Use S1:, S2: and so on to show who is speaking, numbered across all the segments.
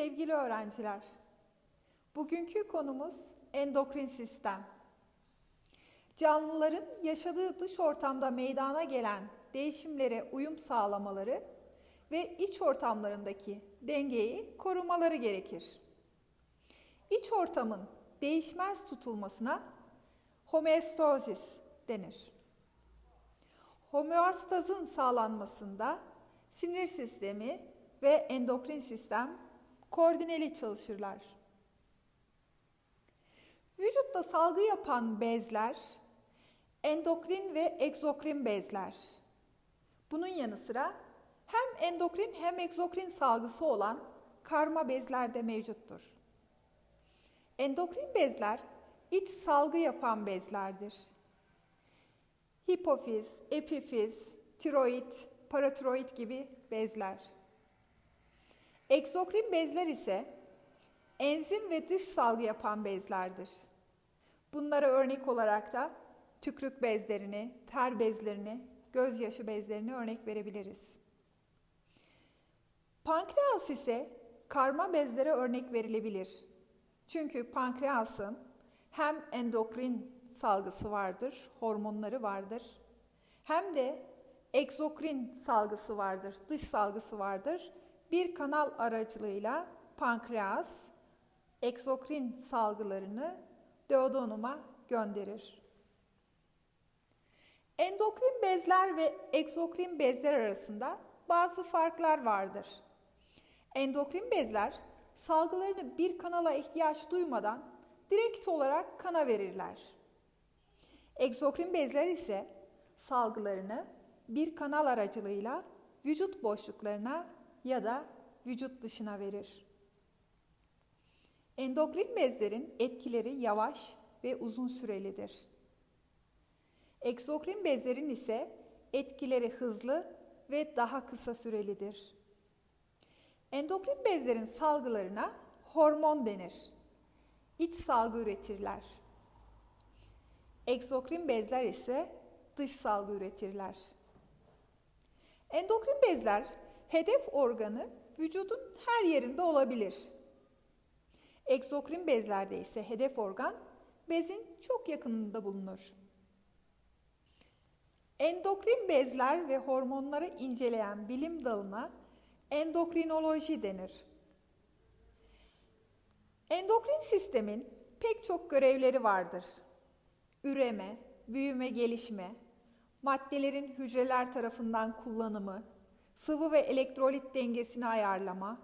S1: Sevgili öğrenciler, bugünkü konumuz endokrin sistem. Canlıların yaşadığı dış ortamda meydana gelen değişimlere uyum sağlamaları ve iç ortamlarındaki dengeyi korumaları gerekir. İç ortamın değişmez tutulmasına homeostazis denir. Homeostazın sağlanmasında sinir sistemi ve endokrin sistem koordineli çalışırlar. Vücutta salgı yapan bezler endokrin ve egzokrin bezler. Bunun yanı sıra hem endokrin hem egzokrin salgısı olan karma bezler de mevcuttur. Endokrin bezler iç salgı yapan bezlerdir. Hipofiz, epifiz, tiroid, paratiroid gibi bezler. Egzokrin bezler ise enzim ve dış salgı yapan bezlerdir. Bunlara örnek olarak da tükrük bezlerini, ter bezlerini, gözyaşı bezlerini örnek verebiliriz. Pankreas ise karma bezlere örnek verilebilir. Çünkü pankreasın hem endokrin salgısı vardır, hormonları vardır. Hem de egzokrin salgısı vardır, dış salgısı vardır. Bir kanal aracılığıyla pankreas egzokrin salgılarını duodenuma gönderir. Endokrin bezler ve egzokrin bezler arasında bazı farklar vardır. Endokrin bezler salgılarını bir kanala ihtiyaç duymadan direkt olarak kana verirler. Egzokrin bezler ise salgılarını bir kanal aracılığıyla vücut boşluklarına ya da vücut dışına verir. Endokrin bezlerin etkileri yavaş ve uzun sürelidir. Egzokrin bezlerin ise etkileri hızlı ve daha kısa sürelidir. Endokrin bezlerin salgılarına hormon denir. İç salgı üretirler. Egzokrin bezler ise dış salgı üretirler. Endokrin bezler hedef organı vücudun her yerinde olabilir. Egzokrin bezlerde ise hedef organ bezin çok yakınında bulunur. Endokrin bezler ve hormonları inceleyen bilim dalına endokrinoloji denir. Endokrin sistemin pek çok görevleri vardır. Üreme, büyüme, gelişme, maddelerin hücreler tarafından kullanımı, sıvı ve elektrolit dengesini ayarlama,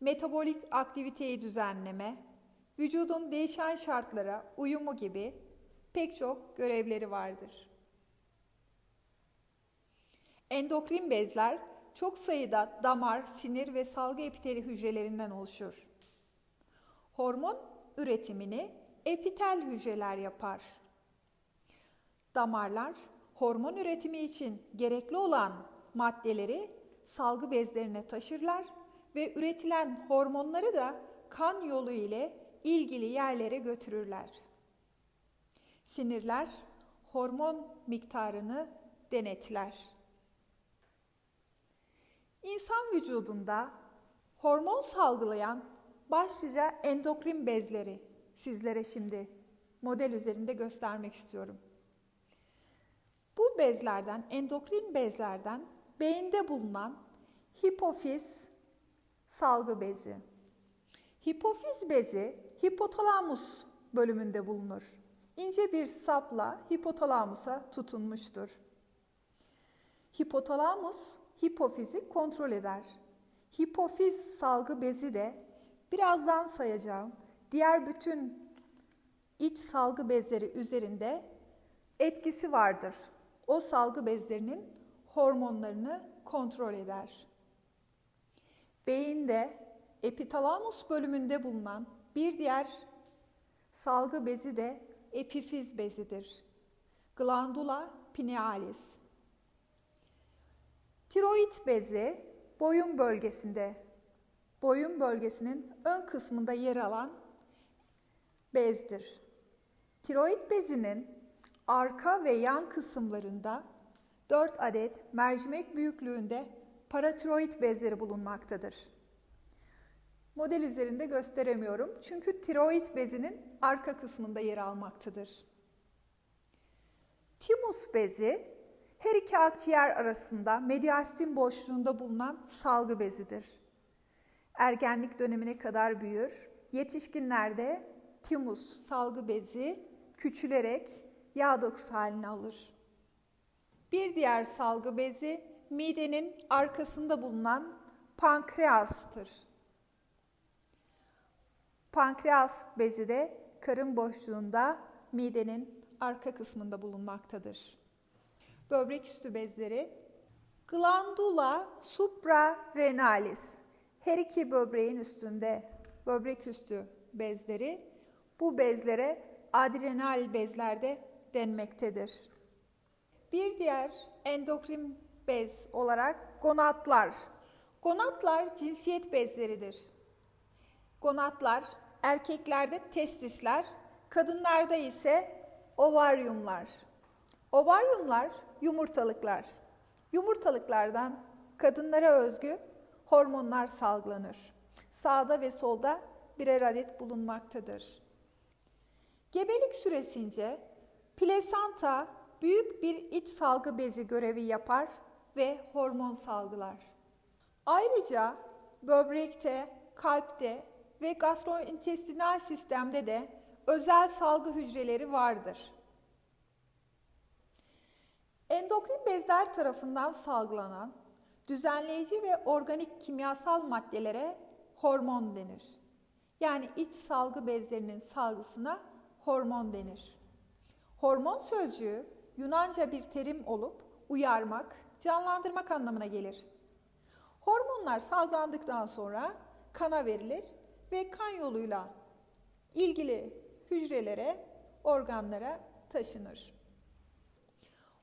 S1: metabolik aktiviteyi düzenleme, vücudun değişen şartlara uyumu gibi pek çok görevleri vardır. Endokrin bezler çok sayıda damar, sinir ve salgı epiteli hücrelerinden oluşur. Hormon üretimini epitel hücreler yapar. Damarlar hormon üretimi için gerekli olan maddeleri salgı bezlerine taşırlar ve üretilen hormonları da kan yolu ile ilgili yerlere götürürler. Sinirler hormon miktarını denetler. İnsan vücudunda hormon salgılayan başlıca endokrin bezleri sizlere şimdi model üzerinde göstermek istiyorum. Bu bezlerden, endokrin bezlerden beyinde bulunan hipofiz salgı bezi. Hipofiz bezi hipotalamus bölümünde bulunur. İnce bir sapla hipotalamusa tutunmuştur. Hipotalamus hipofizi kontrol eder. Hipofiz salgı bezi de birazdan sayacağım diğer bütün iç salgı bezleri üzerinde etkisi vardır. O salgı bezlerinin hormonlarını kontrol eder. Beyinde epitalamus bölümünde bulunan bir diğer salgı bezi de epifiz bezidir. Glandula pinealis. Tiroid bezi boyun bölgesinde, boyun bölgesinin ön kısmında yer alan bezdir. Tiroid bezinin arka ve yan kısımlarında 4 adet mercimek büyüklüğünde paratiroid bezleri bulunmaktadır. Model üzerinde gösteremiyorum çünkü tiroid bezinin arka kısmında yer almaktadır. Timus bezi her iki akciğer arasında mediastin boşluğunda bulunan salgı bezidir. Ergenlik dönemine kadar büyür. Yetişkinlerde timus salgı bezi küçülerek yağ dokusu halini alır. Bir diğer salgı bezi midenin arkasında bulunan pankreastır. Pankreas bezi de karın boşluğunda midenin arka kısmında bulunmaktadır. Böbrek üstü bezleri glandula suprarenalis her iki böbreğin üstünde böbrek üstü bezleri bu bezlere adrenal bezlerde denmektedir. Bir diğer endokrin bez olarak gonatlar. Gonatlar cinsiyet bezleridir. Gonatlar erkeklerde testisler, kadınlarda ise ovaryumlar. Ovaryumlar yumurtalıklar. Yumurtalıklardan kadınlara özgü hormonlar salgılanır. Sağda ve solda birer adet bulunmaktadır. Gebelik süresince plasenta büyük bir iç salgı bezi görevi yapar ve hormon salgılar. Ayrıca böbrekte, kalpte ve gastrointestinal sistemde de özel salgı hücreleri vardır. Endokrin bezler tarafından salgılanan düzenleyici ve organik kimyasal maddelere hormon denir. Yani iç salgı bezlerinin salgısına hormon denir. Hormon sözcüğü Yunanca bir terim olup uyarmak, canlandırmak anlamına gelir. Hormonlar salgılandıktan sonra kana verilir ve kan yoluyla ilgili hücrelere, organlara taşınır.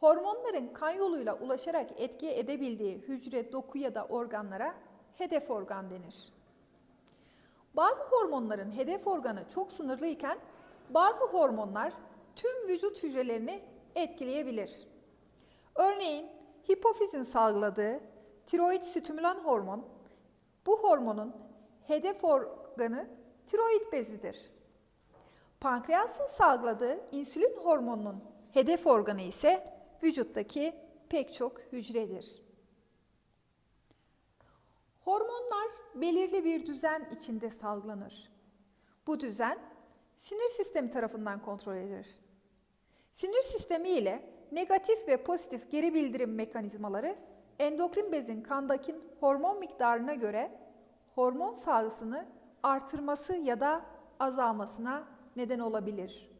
S1: Hormonların kan yoluyla ulaşarak etki edebildiği hücre, doku ya da organlara hedef organ denir. Bazı hormonların hedef organı çok sınırlıyken bazı hormonlar tüm vücut hücrelerini etkileyebilir. Örneğin hipofizin salgıladığı tiroid stimülan hormon, bu hormonun hedef organı tiroid bezidir. Pankreasın salgıladığı insülin hormonunun hedef organı ise vücuttaki pek çok hücredir. Hormonlar belirli bir düzen içinde salgılanır. Bu düzen sinir sistemi tarafından kontrol edilir. Sinir sistemi ile negatif ve pozitif geri bildirim mekanizmaları endokrin bezin kandaki hormon miktarına göre hormon salgısını artırması ya da azalmasına neden olabilir.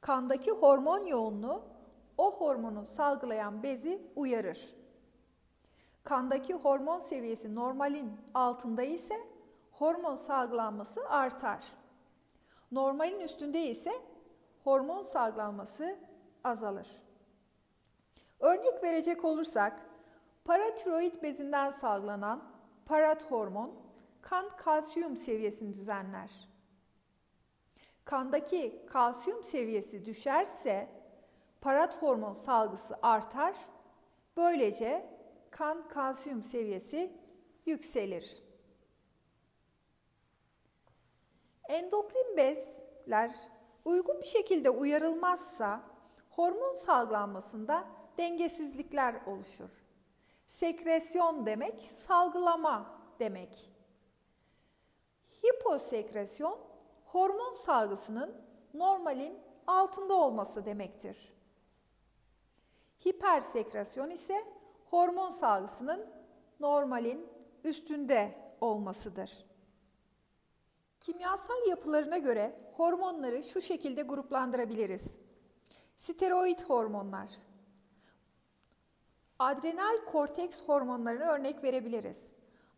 S1: Kandaki hormon yoğunluğu o hormonu salgılayan bezi uyarır. Kandaki hormon seviyesi normalin altında ise hormon salgılanması artar. Normalin üstünde ise hormon salgılanması azalır. Örnek verecek olursak, paratiroid bezinden salgılanan parat hormon kan kalsiyum seviyesini düzenler. Kandaki kalsiyum seviyesi düşerse parat hormon salgısı artar. Böylece kan kalsiyum seviyesi yükselir. Endokrin bezler uygun bir şekilde uyarılmazsa hormon salgılanmasında dengesizlikler oluşur. Sekresyon demek salgılama demek. Hiposekresyon hormon salgısının normalin altında olması demektir. Hipersekresyon ise hormon salgısının normalin üstünde olmasıdır. Kimyasal yapılarına göre hormonları şu şekilde gruplandırabiliriz. Steroid hormonlar. Adrenal korteks hormonlarına örnek verebiliriz.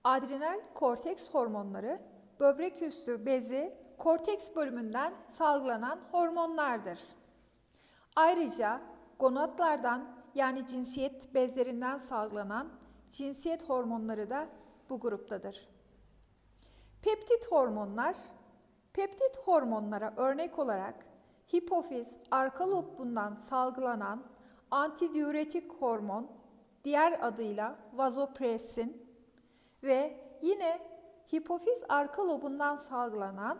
S1: Adrenal korteks hormonları böbrek üstü bezi korteks bölümünden salgılanan hormonlardır. Ayrıca gonadlardan yani cinsiyet bezlerinden salgılanan cinsiyet hormonları da bu gruptadır. Peptit hormonlar, peptit hormonlara örnek olarak hipofiz arka lobundan salgılanan antidiüretik hormon, diğer adıyla vazopressin ve yine hipofiz arka lobundan salgılanan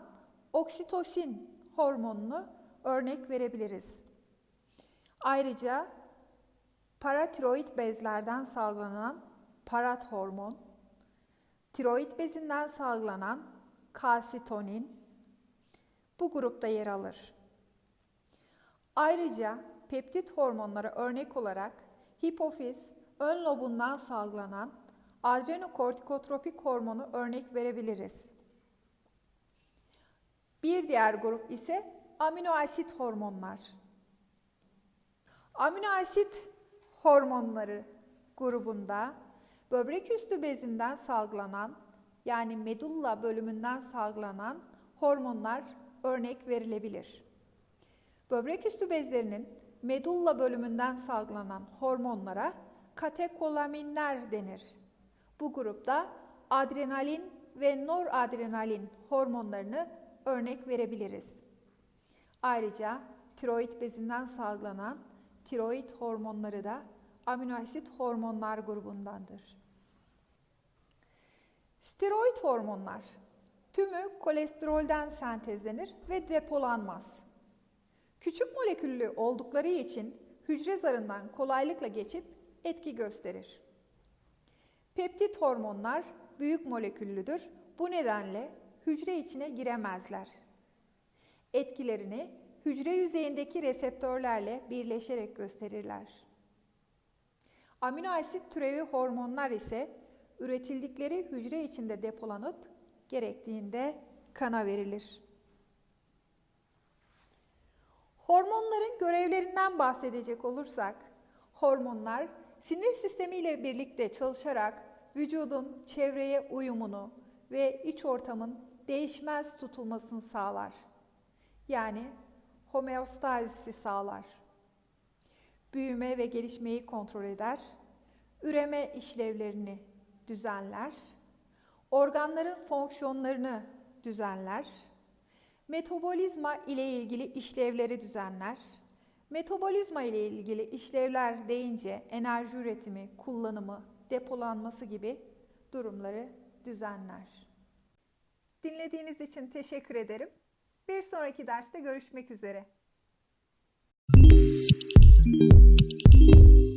S1: oksitosin hormonunu örnek verebiliriz. Ayrıca paratiroid bezlerden salgılanan parat hormon, tiroid bezinden salgılanan kalsitonin bu grupta yer alır. Ayrıca peptit hormonlara örnek olarak hipofiz ön lobundan salgılanan adrenokortikotropik hormonu örnek verebiliriz. Bir diğer grup ise amino asit hormonlar. Amino asit hormonları grubunda böbrek üstü bezinden salgılanan yani medulla bölümünden salgılanan hormonlar örnek verilebilir. Böbrek üstü bezlerinin medulla bölümünden salgılanan hormonlara katekolaminler denir. Bu grupta adrenalin ve noradrenalin hormonlarını örnek verebiliriz. Ayrıca tiroid bezinden salgılanan tiroid hormonları da amino asit hormonlar grubundandır. Steroid hormonlar tümü kolesterolden sentezlenir ve depolanmaz. Küçük moleküllü oldukları için hücre zarından kolaylıkla geçip etki gösterir. Peptit hormonlar büyük moleküllüdür. Bu nedenle hücre içine giremezler. Etkilerini hücre yüzeyindeki reseptörlerle birleşerek gösterirler. Amino asit türevi hormonlar ise üretildikleri hücre içinde depolanıp gerektiğinde kana verilir. Hormonların görevlerinden bahsedecek olursak, hormonlar sinir sistemi ile birlikte çalışarak vücudun çevreye uyumunu ve iç ortamın değişmez tutulmasını sağlar. Yani homeostazisi sağlar. Büyüme ve gelişmeyi kontrol eder, üreme işlevlerini düzenler, organların fonksiyonlarını düzenler, metabolizma ile ilgili işlevleri düzenler. Metabolizma ile ilgili işlevler deyince enerji üretimi, kullanımı, depolanması gibi durumları düzenler. Dinlediğiniz için teşekkür ederim. Bir sonraki derste görüşmek üzere. thank you